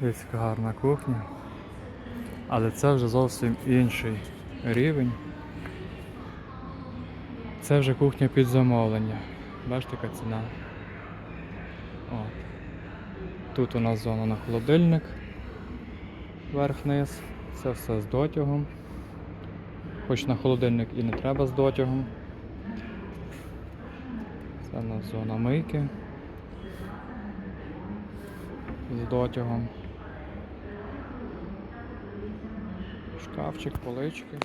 Дивіться, яка гарна кухня. Але це вже зовсім інший рівень. Це вже кухня під замовлення. Бачите, яка ціна. От. Тут у нас зона на холодильник. Верх-низ. Це все з дотягом. Хоч на холодильник і не треба з дотягом. Це у нас зона мийки. З дотягом. Шкафчик, полички.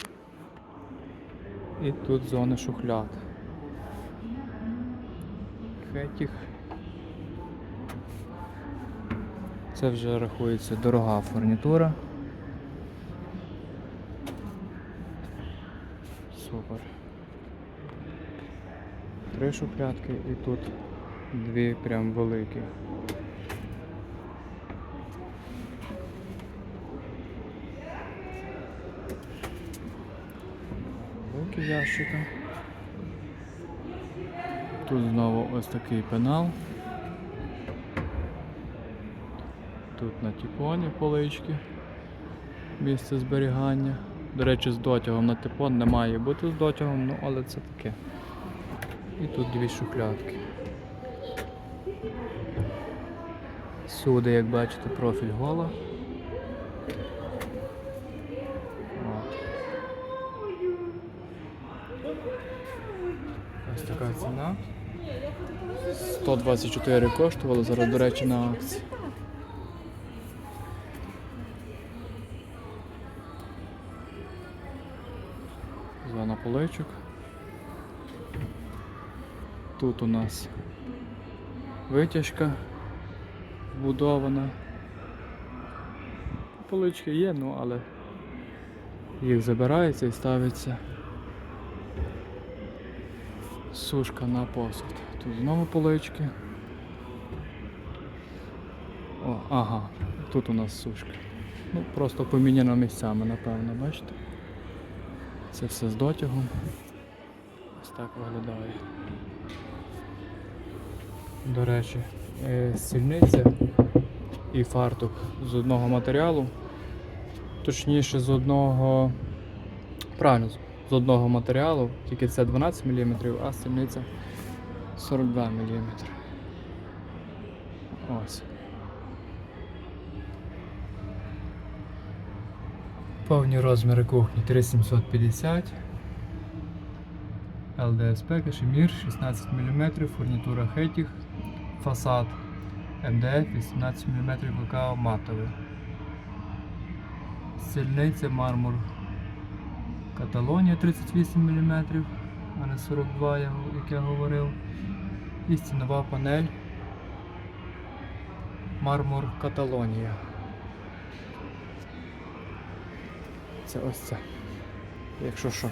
І тут зони шухляд. Хетіх. Це вже рахується дорога фурнітура. Супер. Три шухлядки і тут дві прям великі. Великі ящики. Тут знову ось такий пенал. Тут на тіпоні полички. Місце зберігання. До речі, з дотягом на типон не має бути з дотягом, ну але це таке. І тут дві шухлядки. Сюди, як бачите, профіль гола. От. Ось така ціна. 124 коштувало, зараз, до речі, на акції. Зона поличок. Тут у нас витяжка вбудована. Полички є, ну але їх забирається і ставиться сушка на посуд. Тут знову полички. О, ага, тут у нас сушка. Ну, просто поміняно місцями, напевно, бачите? Це все з дотягом. Ось так виглядає. До речі, е, стільниця і фартук з одного матеріалу. Точніше з одного. Правильно, з- одного матеріалу, тільки це 12 мм, а стільниця 42 мм. Ось. Повні розміри кухні 3750. ЛДСП, кашемір 16 мм, фурнітура Хетіх, фасад МДФ 18 мм блокау матовий. Стільниця мармур Каталонія 38 мм, а не 42, я як я говорив. І стінова панель Мармур Каталонія. Це ось це. Якщо що.